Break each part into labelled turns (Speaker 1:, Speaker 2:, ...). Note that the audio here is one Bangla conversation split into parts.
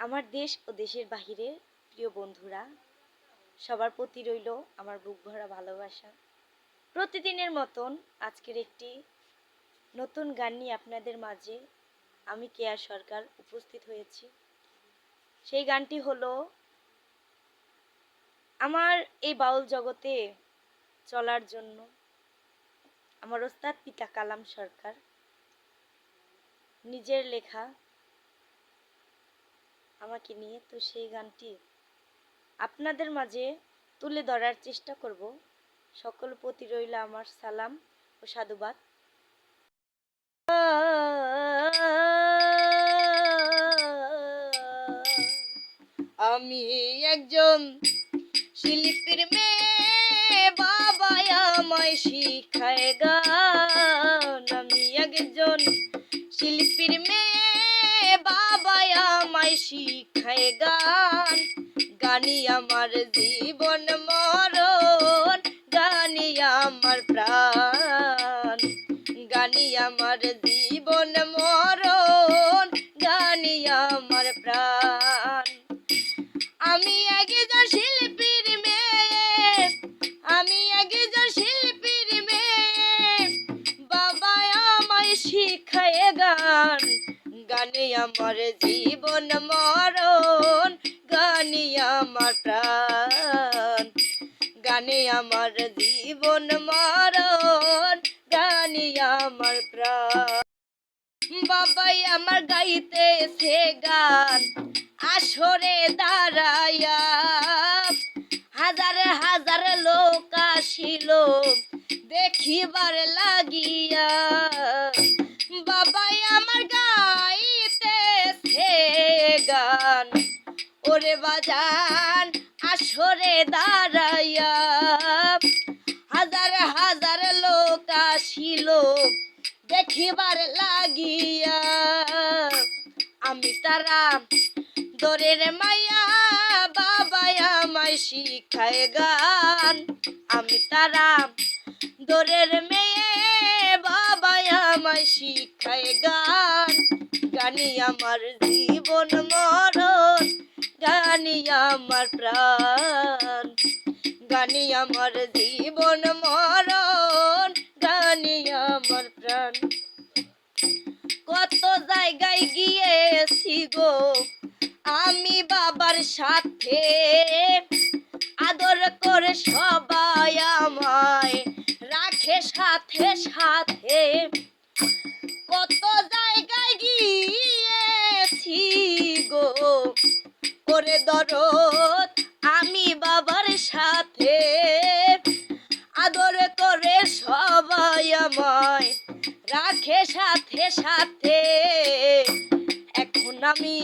Speaker 1: আমার দেশ ও দেশের বাহিরে প্রিয় বন্ধুরা, সবার প্রতি রইল আমার বুক ভরা ভালোবাসা। প্রতিদিনের মতন আজকের একটি নতুন গান নিয়ে আপনাদের মাঝে আমি কেয়ার সরকার উপস্থিত হয়েছি। সেই গানটি হলো, আমার এই বাউল জগতে চলার জন্য আমার ওস্তাদ পিতা কালাম সরকার নিজের লেখা আমাকে নিয়ে তো সেই গানটি আপনাদের মাঝে তুলে ধরার চেষ্টা করব। সকল প্রতি রইল আমার সালাম ও সাধুবাদ। আমি একজন শিল্পীর মেয়ে বাবা আমায় শিখায় গান আমার প্রাণ, গানি আমার জীবন মরণ, গানি আমার প্রাণ। আমি একজন শিল্পীর মেয়ে, আমি একজন শিল্পীর মেয়ে। বাবা আমায় শিখায় গান, গানে আমার জীবন মরণ, গানি আমার প্রাণ। আমার জীবন মরণ গানে আমার প্রাণ। বাবাই আমার গাইতেছে গান, আসরে দাঁড়াইয়া হাজার হাজার লোক আসিল, দেখিবার লাগিয়া। বাবাই আমার গাইতেছে গান, ওরে বাজান, আসরে দাঁড়াইয়া। দেখিবার লাগিয়া। আমি তারা দরের মাইয়া বাবা আমায় শিখায় গান। আমি তারা দরের মেয়ে বাবা আমায় শিখায় গান। গানি আমার জীবন মরণ, গানি আমার প্রাণ। গানি আমার জীবন মরণ। জায়গায় গিয়েছি গো। আমি বাবার সাথে। আদর করে সবাই আমায় রাখে সাথে সাথে। কত জায়গায় গিয়েছি গো। করে দরদ রাখে সাথে সাথে এখন আমি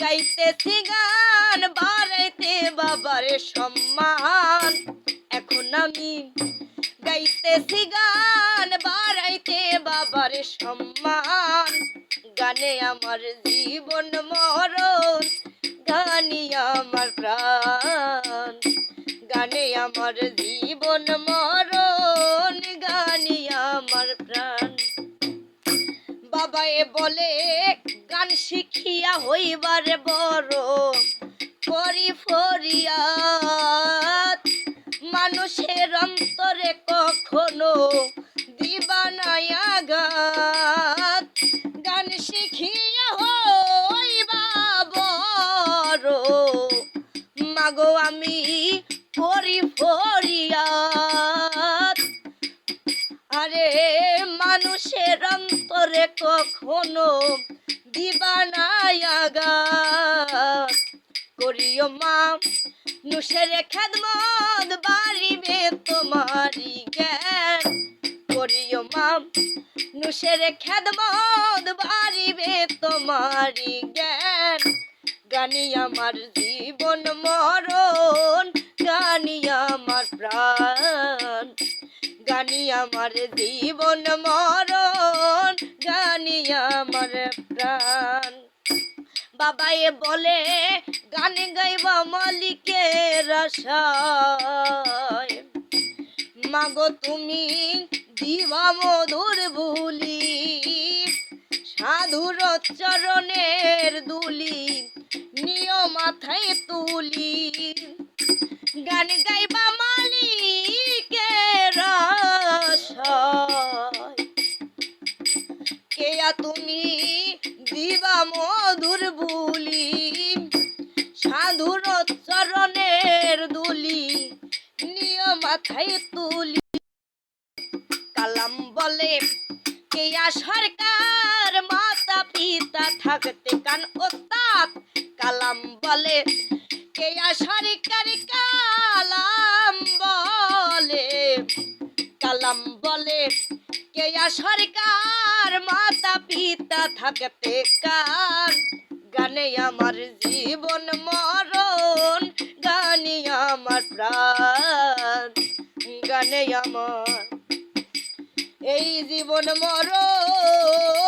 Speaker 1: গাইতেছি গান, বাড়াইতে বাবার সম্মান। এখন আমি গাইতেছি গান, বাড়াইতে বাবার সম্মান। গানে আমার জীবন মরণ গানি আমার প্রাণ। গানে আমার জীবন মরণ। বাবায়ে বলে গান শিখিয়া হইবার বড় করি ফরিয়াদ কখনো দিবানায়াগা করিও মা নুষের খেদমত বাড়িবে তোমারি জ্ঞান। করিও মা নুষের খেদমত বাড়িবে তোমারি জ্ঞান। গানি আমার জীবন মরণ, গানি আমার প্রাণ। গানি আমার জীবন মরণ বাবাই বলে, গানে গাইবা মালিকের মাগো তুমি দিবা মধুর ভুলি সাধুর চরণের দুলি নিয় মাথায় তুলি। গান গাইবা চরণের দুলি, নিয় মাথায় তুলি। কালাম বলে, কেয়া সরকার, মাতা পিতা থাকতে কান ওস্তাদ? কালাম বলে, কেয়া সরকার কালাম বলে। কালাম বলে, কেয়া সরকার, মাতা পিতা থাকতে কার? গানে আমার জীবন মরণ আমার প্রাণ গানে আমার। এই জীবন মরণ